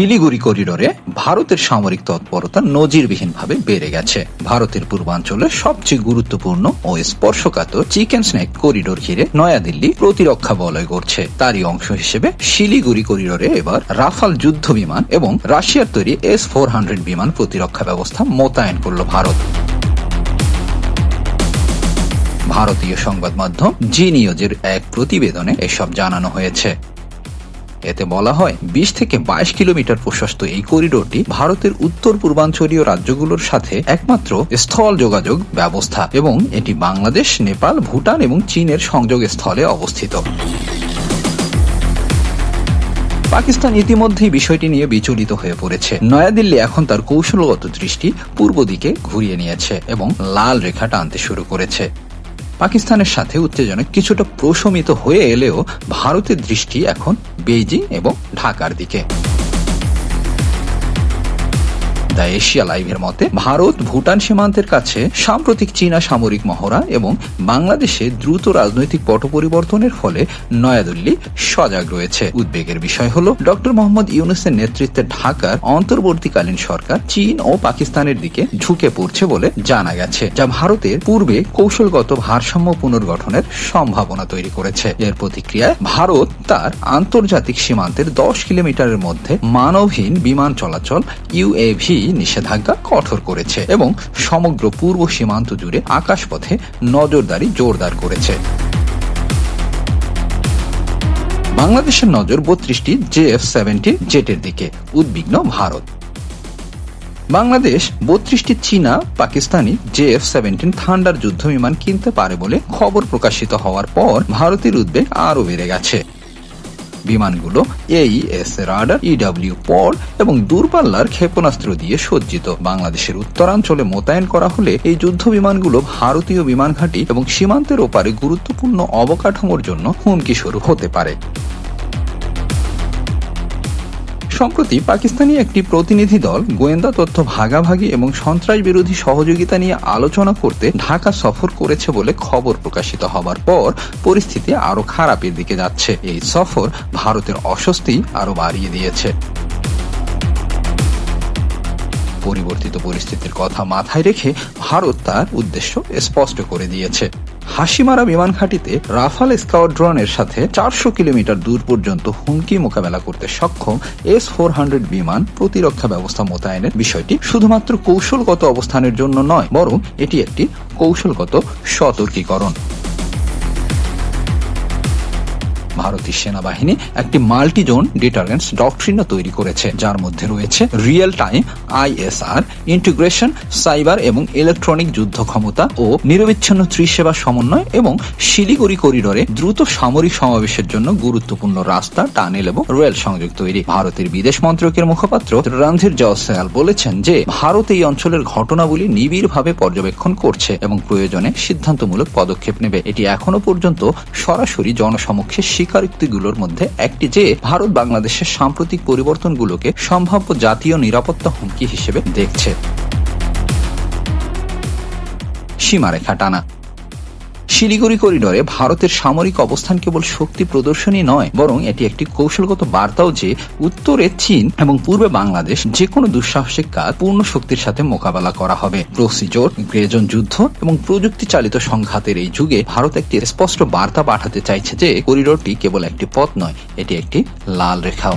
শিলিগুড়ি করিডোরে ভারতের সামরিক তৎপরতা নজিরবিহীনভাবে বেড়ে গেছে। ভারতের পূর্বাঞ্চলে সবচেয়ে গুরুত্বপূর্ণ ও স্পর্শকাতর চিকেন স্ন্যাক করিডোর ঘিরে নয়াদিল্লি প্রতিরক্ষা বলয় করছে তারই অংশ হিসেবে শিলিগুড়ি করিডোরে এবার রাফাল যুদ্ধ বিমান এবং রাশিয়ার তৈরি এস ফোর হান্ড্রেড বিমান প্রতিরক্ষা ব্যবস্থা মোতায়েন করল ভারত। ভারতীয় সংবাদ মাধ্যম জি নিউজের এক প্রতিবেদনে এসব জানানো হয়েছে। এতে বলা হয়, বিশ থেকে বাইশ কিলোমিটার প্রশস্ত এই করিডোরটি ভারতের উত্তর পূর্বাঞ্চলীয় রাজ্যগুলোর সাথে একমাত্র স্থল যোগাযোগ ব্যবস্থা এবং এটি বাংলাদেশ, নেপাল, ভুটান এবং চীনের সংযোগ স্থলে অবস্থিত। পাকিস্তান ইতিমধ্যেই বিষয়টি নিয়ে বিচলিত হয়ে পড়েছে। নয়াদিল্লি এখন তার কৌশলগত দৃষ্টি পূর্ব দিকে ঘুরিয়ে নিয়েছে এবং লাল রেখা টানতে শুরু করেছে। পাকিস্তানের সাথে উত্তেজনা কিছুটা প্রশমিত হয়ে এলেও ভারতের দৃষ্টি এখন বেইজিং এবং ঢাকার দিকে। দ্য এশিয়া লাইভের মতে, ভারত ভুটান সীমান্তের কাছে সাম্প্রতিক চীনা সামরিক মহড়া এবং বাংলাদেশে দ্রুত রাজনৈতিক পট পরিবর্তনের ফলে নয়াদিল্লি সজাগ রয়েছে। উদ্বেগের বিষয় হল, ডক্টর মোহাম্মদ ইউনুসের নেতৃত্বে ঢাকার অন্তর্বর্তীকালীন সরকার চীন ও পাকিস্তানের দিকে ঝুঁকে পড়ছে বলে জানা গেছে, যা ভারতের পূর্বে কৌশলগত ভারসাম্য পুনর্গঠনের সম্ভাবনা তৈরি করেছে। এর প্রতিক্রিয়ায় ভারত তার আন্তর্জাতিক সীমান্তের দশ কিলোমিটারের মধ্যে মানবহীন বিমান চলাচল ইউএভি নিষেধাজ্ঞা কঠোর করেছে এবং সমগ্র পূর্ব সীমান্ত জুড়ে আকাশপথে নজরদারি জোরদার করেছে। বাংলাদেশের নজর বত্রিশটি জেএফ সেভেন্টি জেটের দিকে, উদ্বিগ্ন ভারত। বাংলাদেশ বত্রিশটি চীনা, পাকিস্তানি জেএফ সেভেন্টিন থান্ডার যুদ্ধ বিমান কিনতে পারে বলে খবর প্রকাশিত হওয়ার পর ভারতের উদ্বেগ আরও বেড়ে গেছে। বিমানগুলো এই এস রাডার ইডাব্লিউ পল এবং দূরপাল্লার ক্ষেপণাস্ত্র দিয়ে সজ্জিত। বাংলাদেশের উত্তরাঞ্চলে মোতায়েন করা হলে এই যুদ্ধ বিমানগুলো ভারতীয় বিমান ঘাঁটি এবং সীমান্তের ওপারে গুরুত্বপূর্ণ অবকাঠামোর জন্য হুমকি শুরু হতে পারে। সম্প্রতি পাকিস্তানি একটি প্রতিনিধি দল গোয়েন্দা তথ্য ভাগাভাগি এবং সন্ত্রাস বিরোধী সহযোগিতা নিয়ে আলোচনা করতে ঢাকা সফর করেছে বলে খবর প্রকাশিত হবার পর পরিস্থিতি আরও খারাপের দিকে যাচ্ছে। এই সফর ভারতের অস্বস্তি আরও বাড়িয়ে দিয়েছে। পরিবর্তিত পরিস্থিতির কথা মাথায় রেখে ভারত তার উদ্দেশ্য স্পষ্ট করে দিয়েছে। হাসিমারা বিমান ঘাঁটিতে রাফাল স্কাউট ড্রোনের সাথে চারশো কিলোমিটার দূর পর্যন্ত হুমকি মোকাবেলা করতে সক্ষম এস ফোর হান্ড্রেড বিমান প্রতিরক্ষা ব্যবস্থা মোতায়েনের বিষয়টি শুধুমাত্র কৌশলগত অবস্থানের জন্য নয়, বরং এটি একটি কৌশলগত সতর্কীকরণ। ভারতীয় সেনাবাহিনী একটি মাল্টি জোন ডিটারেন্স ডক্ট্রিনও তৈরি করেছে, যার মধ্যে রয়েছে real time ISR, integration, cyber এবং ইলেকট্রনিক যুদ্ধ ক্ষমতা ও নিরবিচ্ছিন্ন ত্রিসেবা সমন্বয় এবং শিলিগুড়ি করিডোরে দ্রুত সামরিক সমাবেশের জন্য গুরুত্বপূর্ণ রাস্তা, টানেল এবং রেল সংযোগ তৈরি। ভারতের বিদেশ মন্ত্রকের মুখপাত্র রণধীর জয়সওয়াল বলেছেন যে, ভারত এই অঞ্চলের ঘটনাগুলি নিবিড়ভাবে পর্যবেক্ষণ করছে এবং প্রয়োজনে সিদ্ধান্তমূলক পদক্ষেপ নেবে। এটি এখনও পর্যন্ত সরাসরি জনসমক্ষে স্বীকারোক্তিগুলোর মধ্যে একটি যে ভারত বাংলাদেশের সাম্প্রতিক পরিবর্তনগুলোকে সম্ভাব্য জাতীয় নিরাপত্তা হুমকি হিসেবে দেখছে। সীমারেখা টানা। শিলিগুড়ি করিডোরে ভারতের সামরিক অবস্থান কেবল শক্তি প্রদর্শনী নয়, বরং এটি একটি কৌশলগত বার্তাও যে উত্তরে চীন এবং পূর্বে বাংলাদেশ যে কোনো দুঃসাহসিক কাজ পূর্ণ শক্তির সাথে মোকাবেলা করা হবে। প্রসিজোর, গ্রেজন যুদ্ধ এবং প্রযুক্তি চালিত সংঘাতের এই যুগে ভারত একটি স্পষ্ট বার্তা পাঠাতে চাইছে যে করিডোরটি কেবল একটি পথ নয়, এটি একটি লাল রেখাও।